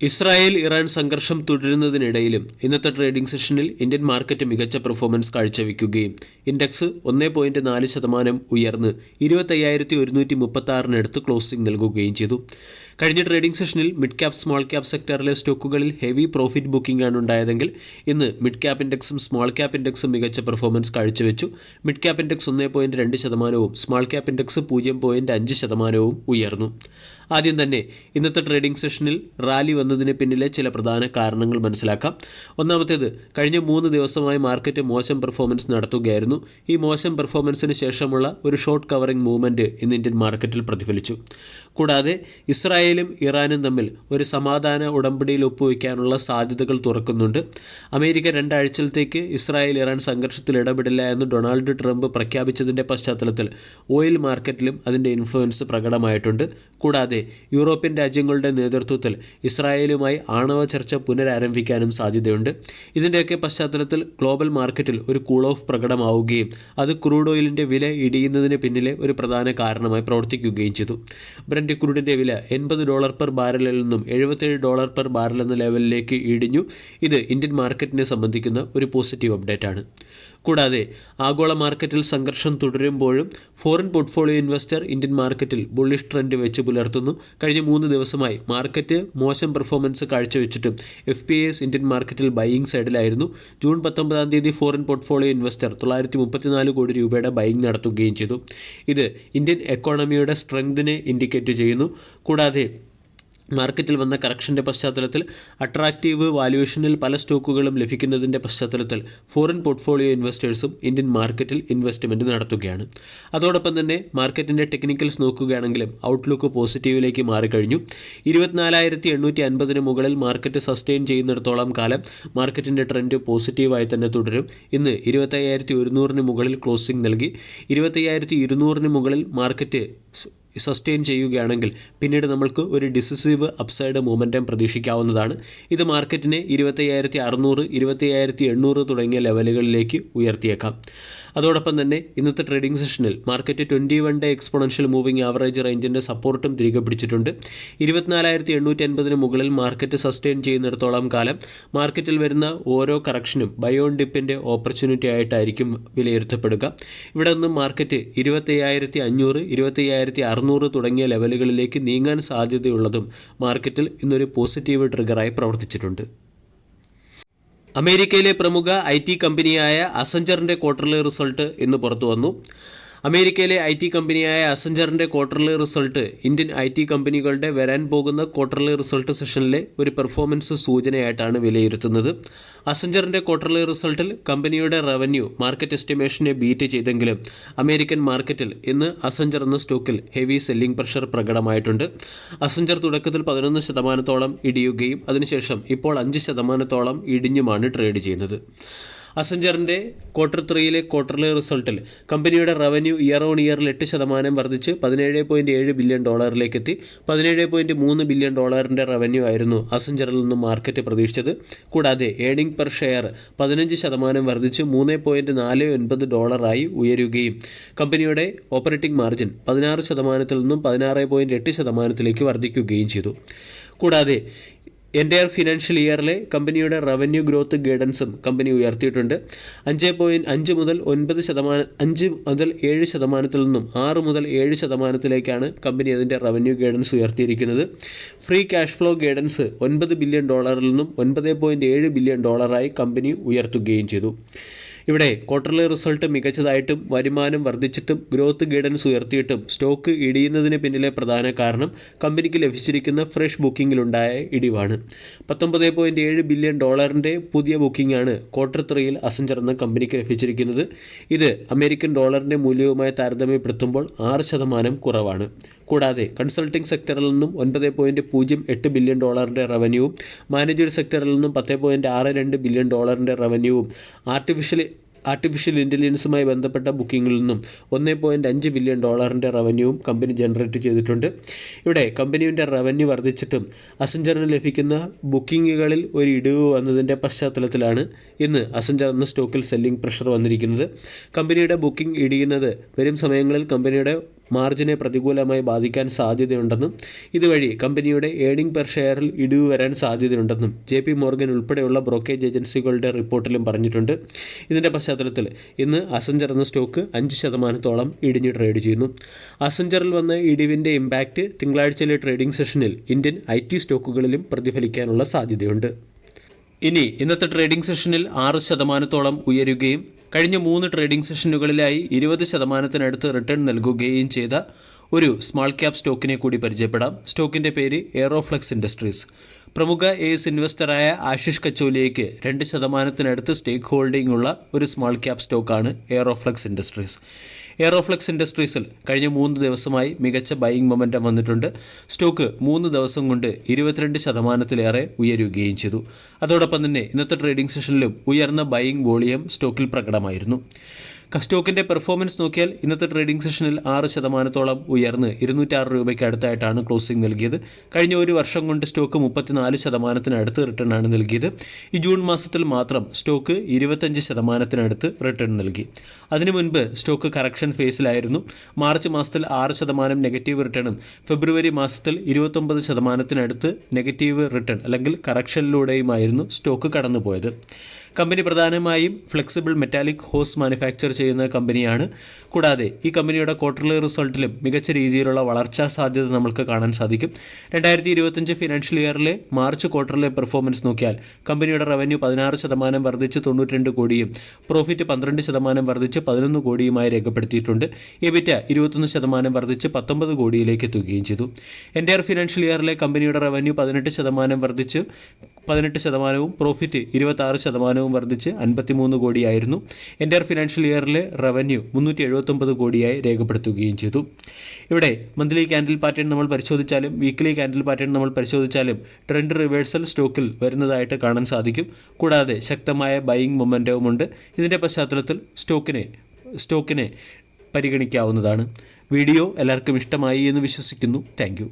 Israel Iran സംഘർഷം തുടരുന്നതിനിടയിലും ഇന്നത്തെ trading സെഷനിൽ ഇന്ത്യൻ മാർക്കറ്റ് മികച്ച പെർഫോമൻസ് കാഴ്ചവെക്കുകയും ഇൻഡെക്സ് ഒന്നേ പോയിന്റ് നാല് ശതമാനം ഉയർന്ന് ഇരുപത്തയ്യായിരത്തി ഒരുന്നൂറ്റി മുപ്പത്തി ആറിനടുത്ത് ക്ലോസിംഗ് നൽകുകയും ചെയ്തു. കഴിഞ്ഞ ട്രേഡിംഗ് സെഷനിൽ മിഡ് ക്യാപ് സ്മോൾ ക്യാപ് സെക്ടറിലെ സ്റ്റോക്കുകളിൽ ഹെവി പ്രോഫിറ്റ് ബുക്കിംഗ് ആണ് ഉണ്ടായതെങ്കിൽ ഇന്ന് മിഡ് ക്യാപ് ഇൻഡെക്സും സ്മോൾ ക്യാപ് ഇൻഡെക്സും മികച്ച പെർഫോമൻസ് കാഴ്ചവെച്ചു. മിഡ് ക്യാപ് ഇൻഡെക്സ് ഒന്നേ പോയിന്റ് രണ്ട് ശതമാനവും സ്മോൾ ക്യാപ് ഇൻഡെക്സ് പൂജ്യം പോയിന്റ് അഞ്ച് ശതമാനവും ഉയർന്നു. ആദ്യം തന്നെ ഇന്നത്തെ ട്രേഡിംഗ് സെഷനിൽ റാലി വന്നതിന് പിന്നിലെ ചില പ്രധാന കാരണങ്ങൾ മനസ്സിലാക്കാം. ഒന്നാമത്തേത് കഴിഞ്ഞ മൂന്ന് ദിവസമായി മാർക്കറ്റ് മോശം പെർഫോമൻസ് നടത്തുകയായിരുന്നു. ഈ മോശം പെർഫോമൻസിന് ശേഷമുള്ള ഒരു ഷോർട്ട് കവറിംഗ് മൂവ്മെന്റ് ഇന്ന് ഇന്ത്യൻ മാർക്കറ്റിൽ പ്രതിഫലിച്ചു. കൂടാതെ ഇസ്രായേലും ഇറാനും തമ്മിൽ ഒരു സമാധാന ഉടമ്പടിയിൽ ഒപ്പുവയ്ക്കാനുള്ള സാധ്യതകൾ തുറക്കുന്നുണ്ട്. അമേരിക്ക രണ്ടാഴ്ചത്തേക്ക് ഇസ്രായേൽ ഇറാൻ സംഘർഷത്തിൽ ഇടപെടില്ല എന്ന് ഡൊണാൾഡ് ട്രംപ് പ്രഖ്യാപിച്ചതിന്റെ പശ്ചാത്തലത്തിൽ ഓയിൽ മാർക്കറ്റിലും അതിന്റെ ഇൻഫ്ലുവൻസ് പ്രകടമായിട്ടുണ്ട്. കൂടാതെ യൂറോപ്യൻ രാജ്യങ്ങളുടെ നേതൃത്വത്തിൽ ഇസ്രായേലുമായി ആണവ ചർച്ച പുനരാരംഭിക്കാനും സാധ്യതയുണ്ട്. ഇതിന്റെയൊക്കെ പശ്ചാത്തലത്തിൽ ഗ്ലോബൽ മാർക്കറ്റിൽ ഒരു കൂൾ ഓഫ് പ്രകടമാവുകയും അത് ക്രൂഡ് ഓയിലിന്റെ വില ഇടിയുന്നതിന് പിന്നിലെ ഒരു പ്രധാന കാരണമായി പ്രവർത്തിക്കുകയും ചെയ്തു. ബ്രൻഡ് ക്രൂഡിന്റെ വില എൺപത് ഡോളർ പെർ ബാരലിൽ നിന്നും എഴുപത്തേഴ് ഡോളർ പെർ ബാരൽ എന്ന ലെവലിലേക്ക് ഇടിഞ്ഞു. ഇത് ഇന്ത്യൻ മാർക്കറ്റിനെ സംബന്ധിക്കുന്ന ഒരു പോസിറ്റീവ് അപ്ഡേറ്റ് ആണ് കൂടാതെ ആഗോള മാർക്കറ്റിൽ സംഘർഷം തുടരുമ്പോഴും ഫോറിൻ പോർട്ട്ഫോളിയോ ഇൻവെസ്റ്റർ ഇന്ത്യൻ മാർക്കറ്റിൽ ബുള്ളിഷ് ട്രെൻഡ് വെച്ച് പുലർത്തുന്നു. കഴിഞ്ഞ മൂന്ന് ദിവസമായി മാർക്കറ്റ് മോശം പെർഫോമൻസ് കാഴ്ചവെച്ചിട്ടും എഫ് പി എസ് ഇന്ത്യൻ മാർക്കറ്റിൽ ബൈയിങ് സൈഡിലായിരുന്നു. ജൂൺ പത്തൊമ്പതാം തീയതി ഫോറിൻ പോർട്ട്ഫോളിയോ ഇൻവെസ്റ്റർ തൊള്ളായിരത്തി മുപ്പത്തിനാല് കോടി രൂപയുടെ ബൈയിങ് നടത്തുകയും ചെയ്തു. ഇത് ഇന്ത്യൻ എക്കോണമിയുടെ സ്ട്രെങ്തിനെ ഇൻഡിക്കേറ്റ് ചെയ്യുന്നു. കൂടാതെ മാർക്കറ്റിൽ വന്ന കറക്ഷന്റെ പശ്ചാത്തലത്തിൽ അട്രാക്റ്റീവ് വാല്യുവേഷനിൽ പല സ്റ്റോക്കുകളും ലഭിക്കുന്നതിന്റെ പശ്ചാത്തലത്തിൽ ഫോറിൻ പോർട്ട്ഫോളിയോ ഇൻവെസ്റ്റേഴ്സും ഇന്ത്യൻ മാർക്കറ്റിൽ ഇൻവെസ്റ്റ്മെന്റ് നടത്തുകയാണ്. അതോടൊപ്പം തന്നെ മാർക്കറ്റിന്റെ ടെക്നിക്കൽസ് നോക്കുകയാണെങ്കിലും ഔട്ട്ലുക്ക് പോസിറ്റീവിലേക്ക് മാറിക്കഴിഞ്ഞു. ഇരുപത്തിനാലായിരത്തി എണ്ണൂറ്റി അൻപതിന് മുകളിൽ മാർക്കറ്റ് സസ്റ്റെയിൻ ചെയ്യുന്നിടത്തോളം കാലം മാർക്കറ്റിന്റെ ട്രെൻഡ് പോസിറ്റീവായി തന്നെ തുടരും. ഇന്ന് ഇരുപത്തയ്യായിരത്തി ഒരുന്നൂറിന് മുകളിൽ ക്ലോസിംഗ് നൽകി. ഇരുപത്തയ്യായിരത്തി ഇരുന്നൂറിന് മുകളിൽ മാർക്കറ്റ് സസ്റ്റെയിൻ ചെയ്യുകയാണെങ്കിൽ പിന്നീട് നമ്മൾക്ക് ഒരു ഡിസിസീവ് അപ്സൈഡ് മൂമെന്റം പ്രതീക്ഷിക്കാവുന്നതാണ്. ഇത് മാർക്കറ്റിനെ ഇരുപത്തയ്യായിരത്തി അറുന്നൂറ് ഇരുപത്തയ്യായിരത്തി എണ്ണൂറ് തുടങ്ങിയ ലെവലുകളിലേക്ക് ഉയർത്തിയേക്കാം. അതോടൊപ്പം തന്നെ ഇന്നത്തെ ട്രേഡിംഗ് സെഷനിൽ market twenty one day exponential moving average റേഞ്ചിന്റെ സപ്പോർട്ടും തിരികെ പിടിച്ചിട്ടുണ്ട്. ഇരുപത്തിനാലായിരത്തി എണ്ണൂറ്റി അൻപതിന് മുകളിൽ മാർക്കറ്റ് സസ്റ്റെയിൻ ചെയ്യുന്നിടത്തോളം കാലം മാർക്കറ്റിൽ വരുന്ന ഓരോ കറക്ഷനും ബയോൺ ഡിപ്പിന്റെ ഓപ്പർച്യൂണിറ്റി ആയിട്ടായിരിക്കും വിലയിരുത്തപ്പെടുക. ഇവിടെ നിന്നും മാർക്കറ്റ് ഇരുപത്തയ്യായിരത്തി അഞ്ഞൂറ് ഇരുപത്തയ്യായിരത്തി അറുന്നൂറ് തുടങ്ങിയ ലെവലുകളിലേക്ക് നീങ്ങാൻ സാധ്യതയുള്ളതും മാർക്കറ്റിൽ ഇന്നൊരു പോസിറ്റീവ് ട്രിഗറായി പ്രവർത്തിച്ചിട്ടുണ്ട്. അമേരിക്കയിലെ പ്രമുഖ ഐ ടി കമ്പനിയായ അസഞ്ചറിന്റെ ക്വാർട്ടർലി റിസൾട്ട് ഇന്ന് പുറത്തു വന്നു അമേരിക്കയിലെ ഐ ടി കമ്പനിയായ അസഞ്ചറിന്റെ quarterly result Indian I T കമ്പനികളുടെ വരാൻ പോകുന്ന ക്വാർട്ടർലി റിസൾട്ട് സെഷനിലെ ഒരു പെർഫോമൻസ് സൂചനയായിട്ടാണ് വിലയിരുത്തുന്നത്. അസഞ്ചറിന്റെ ക്വാർട്ടർലി റിസൾട്ടിൽ കമ്പനിയുടെ റവന്യൂ മാർക്കറ്റ് എസ്റ്റിമേഷനെ ബീറ്റ് ചെയ്തെങ്കിലും അമേരിക്കൻ മാർക്കറ്റിൽ ഇന്ന് അസഞ്ചർ എന്ന സ്റ്റോക്കിൽ ഹെവി സെല്ലിംഗ് പ്രഷർ പ്രകടമായിട്ടുണ്ട്. അസഞ്ചർ തുടക്കത്തിൽ പതിനൊന്ന് ശതമാനത്തോളം ഇടിയുകയും അതിനുശേഷം ഇപ്പോൾ അഞ്ച് ശതമാനത്തോളം ഇടിഞ്ഞുമാണ് ട്രേഡ് ചെയ്യുന്നത്. അസഞ്ചറിന്റെ ക്വാർട്ടർ ത്രീയിലെ ക്വാർട്ടർലി റിസൾട്ടിൽ കമ്പനിയുടെ റവന്യൂ ഇയർ ഓൺ ഇയറിൽ എട്ട് ശതമാനം വർദ്ധിച്ച് പതിനേഴ് പോയിന്റ് ഏഴ് ബില്യൺ ഡോളറിലേക്ക് എത്തി പതിനേഴ് പോയിന്റ് മൂന്ന് ബില്യൺ ഡോളറിന്റെ റവന്യൂ ആയിരുന്നു അസഞ്ചറിൽ നിന്ന് മാർക്കറ്റ് പ്രതീക്ഷിച്ചത്. കൂടാതെ ഏണിംഗ് പെർ ഷെയർ പതിനഞ്ച് ശതമാനം വർദ്ധിച്ച് മൂന്ന് പോയിന്റ് നാല് ഒൻപത് ഡോളറായി ഉയരുകയും കമ്പനിയുടെ ഓപ്പറേറ്റിംഗ് മാർജിൻ പതിനാറ് ശതമാനത്തിൽ നിന്നും പതിനാറ് പോയിന്റ് എട്ട് ശതമാനത്തിലേക്ക് വർദ്ധിക്കുകയും ചെയ്തു. കൂടാതെ എന്റയർ ഫിനാൻഷ്യൽ ഇയറിലെ കമ്പനിയുടെ റവന്യൂ ഗ്രോത്ത് ഗൈഡൻസും കമ്പനി ഉയർത്തിയിട്ടുണ്ട്. അഞ്ച് പോയിന്റ് അഞ്ച് മുതൽ ഒൻപത് ശതമാനം അഞ്ച് മുതൽ ഏഴ് ശതമാനത്തിൽ നിന്നും ആറ് മുതൽ ഏഴ് ശതമാനത്തിലേക്കാണ് കമ്പനി അതിന്റെ റവന്യൂ ഗൈഡൻസ് ഉയർത്തിയിരിക്കുന്നത്. ഫ്രീ ക്യാഷ് ഫ്ലോ ഗൈഡൻസ് ഒൻപത് ബില്യൺ ഡോളറിൽ നിന്നും ഒൻപത് പോയിന്റ് ഏഴ് ബില്യൺ ഡോളറായി കമ്പനി ഉയർത്തുകയും ചെയ്തു. ഇവിടെ ക്വാർട്ടർലി റിസൾട്ട് മികച്ചതായിട്ടും വരുമാനം വർദ്ധിച്ചിട്ടും ഗ്രോത്ത് ഗൈഡൻസ് ഉയർത്തിയിട്ടും സ്റ്റോക്ക് ഇടിയുന്നതിന് പിന്നിലെ പ്രധാന കാരണം കമ്പനിക്ക് ലഭിച്ചിരിക്കുന്ന ഫ്രഷ് ബുക്കിംഗിലുണ്ടായ ഇടിവാണ്. പത്തൊമ്പത് പോയിന്റ് ഏഴ് ബില്യൺ ഡോളറിന്റെ പുതിയ ബുക്കിംഗാണ് ക്വാർട്ടർ ത്രീയിൽ അസഞ്ചർ എന്ന കമ്പനിക്ക് ലഭിച്ചിരിക്കുന്നത്. ഇത് അമേരിക്കൻ ഡോളറിന്റെ മൂല്യവുമായി താരതമ്യപ്പെടുത്തുമ്പോൾ ആറ് ശതമാനം കുറവാണ്. കൂടാതെ കൺസൾട്ടിംഗ് സെക്ടറിൽ നിന്നും ഒൻപത് പോയിന്റ് പൂജ്യം എട്ട് ബില്യൺ ഡോളറിന്റെ റവന്യൂവും മാനേജ്ഡ് സെക്ടറിൽ നിന്നും പത്ത് പോയിന്റ് ആറ് രണ്ട് ബില്യൺ ഡോളറിന്റെ റവന്യൂവും ആർട്ടിഫിഷ്യൽ ആർട്ടിഫിഷ്യൽ ഇന്റലിജൻസുമായി ബന്ധപ്പെട്ട ബുക്കിങ്ങിൽ നിന്നും ഒന്ന് പോയിന്റ് അഞ്ച് ബില്യൺ ഡോളറിന്റെ റവന്യൂവും കമ്പനി ജനറേറ്റ് ചെയ്തിട്ടുണ്ട്. ഇവിടെ കമ്പനിയുടെ റവന്യൂ വർദ്ധിച്ചിട്ടും അസഞ്ചറിന് ലഭിക്കുന്ന ബുക്കിങ്ങുകളിൽ ഒരു ഇടിവ് വന്നതിന്റെ പശ്ചാത്തലത്തിലാണ് ഇന്ന് അസഞ്ചർ എന്ന സ്റ്റോക്കിൽ സെല്ലിംഗ് പ്രഷർ വന്നിരിക്കുന്നത്. കമ്പനിയുടെ ബുക്കിംഗ് ഇടിയുന്നത് വരും സമയങ്ങളിൽ കമ്പനിയുടെ മാർജിനെ പ്രതികൂലമായി ബാധിക്കാൻ സാധ്യതയുണ്ടെന്നും ഇതുവഴി കമ്പനിയുടെ ഏണിംഗ് പെർ ഷെയറിൽ ഇടിവ് വരാൻ സാധ്യതയുണ്ടെന്നും ജെ പി മോർഗൻ ഉൾപ്പെടെയുള്ള ബ്രോക്കേജ് ഏജൻസികളുടെ റിപ്പോർട്ടിലും പറഞ്ഞിട്ടുണ്ട്. ഇതിന്റെ പശ്ചാത്തലത്തിൽ ഇന്ന് അസഞ്ചർ എന്ന സ്റ്റോക്ക് അഞ്ച് ശതമാനത്തോളം ഇടിഞ്ഞ് ട്രേഡ് ചെയ്യുന്നു. അസഞ്ചറിൽ വന്ന ഇടിവിന്റെ ഇമ്പാക്റ്റ് തിങ്കളാഴ്ചയിലെ ട്രേഡിംഗ് സെഷനിൽ ഇന്ത്യൻ ഐ സ്റ്റോക്കുകളിലും പ്രതിഫലിക്കാനുള്ള സാധ്യതയുണ്ട്. ഇനി ഇന്നത്തെ ട്രേഡിംഗ് സെഷനിൽ ആറ് ശതമാനത്തോളം ഉയരുകയും കഴിഞ്ഞ മൂന്ന് ട്രേഡിംഗ് സെഷനുകളിലായി ഇരുപത് ശതമാനത്തിനടുത്ത് റിട്ടേൺ നൽകുകയും ചെയ്ത ഒരു സ്മാൾ ക്യാപ് സ്റ്റോക്കിനെ കൂടി പരിചയപ്പെടാം. സ്റ്റോക്കിന്റെ പേര് എയറോഫ്ലക്സ് ഇൻഡസ്ട്രീസ് പ്രമുഖ എസ് ഇൻവെസ്റ്ററായ ആശിഷ് കച്ചോലിയയ്ക്ക് രണ്ട് ശതമാനത്തിനടുത്ത് സ്റ്റേക്ക് ഹോൾഡിംഗ് ഉള്ള ഒരു സ്മാൾ ക്യാപ് സ്റ്റോക്കാണ് എയറോഫ്ലക്സ് ഇൻഡസ്ട്രീസ് എയറോഫ്ലെക്സ് ഇൻഡസ്ട്രീസിൽ കഴിഞ്ഞ മൂന്ന് ദിവസമായി മികച്ച ബൈയിങ് മൊമെന്റം വന്നിട്ടുണ്ട്. സ്റ്റോക്ക് മൂന്ന് ദിവസം കൊണ്ട് ഇരുപത്തിരണ്ട് ശതമാനത്തിലേറെ ഉയരുകയും ചെയ്തു. അതോടൊപ്പം തന്നെ ഇന്നത്തെ ട്രേഡിംഗ് സെഷനിലും ഉയർന്ന ബൈയിങ് വോളിയം സ്റ്റോക്കിൽ പ്രകടമായിരുന്നു. ക- സ്റ്റോക്കിന്റെ പെർഫോമൻസ് നോക്കിയാൽ ഇന്നത്തെ ട്രേഡിംഗ് സെഷനിൽ ആറ് ശതമാനത്തോളം ഉയർന്ന് ഇരുന്നൂറ്റാറ് രൂപയ്ക്ക് അടുത്തായിട്ടാണ് ക്ലോസിംഗ് നൽകിയത്. കഴിഞ്ഞ ഒരു വർഷം കൊണ്ട് സ്റ്റോക്ക് മുപ്പത്തിനാല് ശതമാനത്തിനടുത്ത് റിട്ടേൺ ആണ് നൽകിയത്. ഈ ജൂൺ മാസത്തിൽ മാത്രം സ്റ്റോക്ക് ഇരുപത്തഞ്ച് ശതമാനത്തിനടുത്ത് റിട്ടേൺ നൽകി. അതിനു മുൻപ് സ്റ്റോക്ക് കറക്ഷൻ ഫേസിലായിരുന്നു മാർച്ച് മാസത്തിൽ ആറ് ശതമാനം നെഗറ്റീവ് റിട്ടേണും ഫെബ്രുവരി മാസത്തിൽ ഇരുപത്തൊമ്പത് ശതമാനത്തിനടുത്ത് നെഗറ്റീവ് റിട്ടേൺ അല്ലെങ്കിൽ കറക്ഷനിലൂടെയുമായിരുന്നു സ്റ്റോക്ക് കടന്നുപോയത്. കമ്പനി പ്രധാനമായും ഫ്ലെക്സിബിൾ മെറ്റാലിക് ഹോസ് മാനുഫാക്ചർ ചെയ്യുന്ന കമ്പനിയാണ്. കൂടാതെ ഈ കമ്പനിയുടെ ക്വാർട്ടർലി റിസൾട്ടിലും മികച്ച രീതിയിലുള്ള വളർച്ചാ സാധ്യത നമുക്ക് കാണാൻ സാധിക്കും. രണ്ടായിരത്തി ഇരുപത്തഞ്ച് ഫിനാൻഷ്യൽ ഇയറിലെ മാർച്ച് ക്വാർട്ടറിലെ പെർഫോമൻസ് നോക്കിയാൽ കമ്പനിയുടെ റവന്യൂ പതിനാറ് ശതമാനം വർദ്ധിച്ച് തൊണ്ണൂറ്റിരണ്ട് കോടിയും പ്രോഫിറ്റ് പന്ത്രണ്ട് ശതമാനം വർദ്ധിച്ച് പതിനൊന്ന് കോടിയുമായി രേഖപ്പെടുത്തിയിട്ടുണ്ട്. എബിറ്റ ഇരുപത്തൊന്ന് ശതമാനം വർദ്ധിച്ച് പത്തൊമ്പത് കോടിയിലേക്ക് എത്തുകയും ചെയ്തു. എന്റെ ഫിനാൻഷ്യൽ ഇയറിലെ കമ്പനിയുടെ റവന്യൂ പതിനെട്ട് ശതമാനം വർദ്ധിച്ച് പതിനെട്ട് ശതമാനവും പ്രോഫിറ്റ് ഇരുപത്തി ശതമാനവും വർദ്ധിച്ച് അൻപത്തിമൂന്ന് കോടിയായിരുന്നു. എന്റെ ഫിനാൻഷ്യൽ ഇയറിലെ റവന്യൂ മുന്നൂറ്റി എഴുപത്തൊമ്പത് കോടിയായി രേഖപ്പെടുത്തുകയും ചെയ്തു. ഇവിടെ മന്ത്ലി ക്യാൻഡിൽ പാറ്റേൺ നമ്മൾ പരിശോധിച്ചാലും വീക്ക്ലി ക്യാൻഡിൽ പാറ്റേൺ നമ്മൾ പരിശോധിച്ചാലും ട്രെൻഡ് റിവേഴ്സൽ സ്റ്റോക്കിൽ വരുന്നതായിട്ട് കാണാൻ സാധിക്കും. കൂടാതെ ശക്തമായ ബൈയിങ് മൊമെന്റവുമുണ്ട് ഇതിന്റെ പശ്ചാത്തലത്തിൽ സ്റ്റോക്കിനെ സ്റ്റോക്കിനെ പരിഗണിക്കാവുന്നതാണ്. വീഡിയോ എല്ലാവർക്കും ഇഷ്ടമായി എന്ന് വിശ്വസിക്കുന്നു. താങ്ക്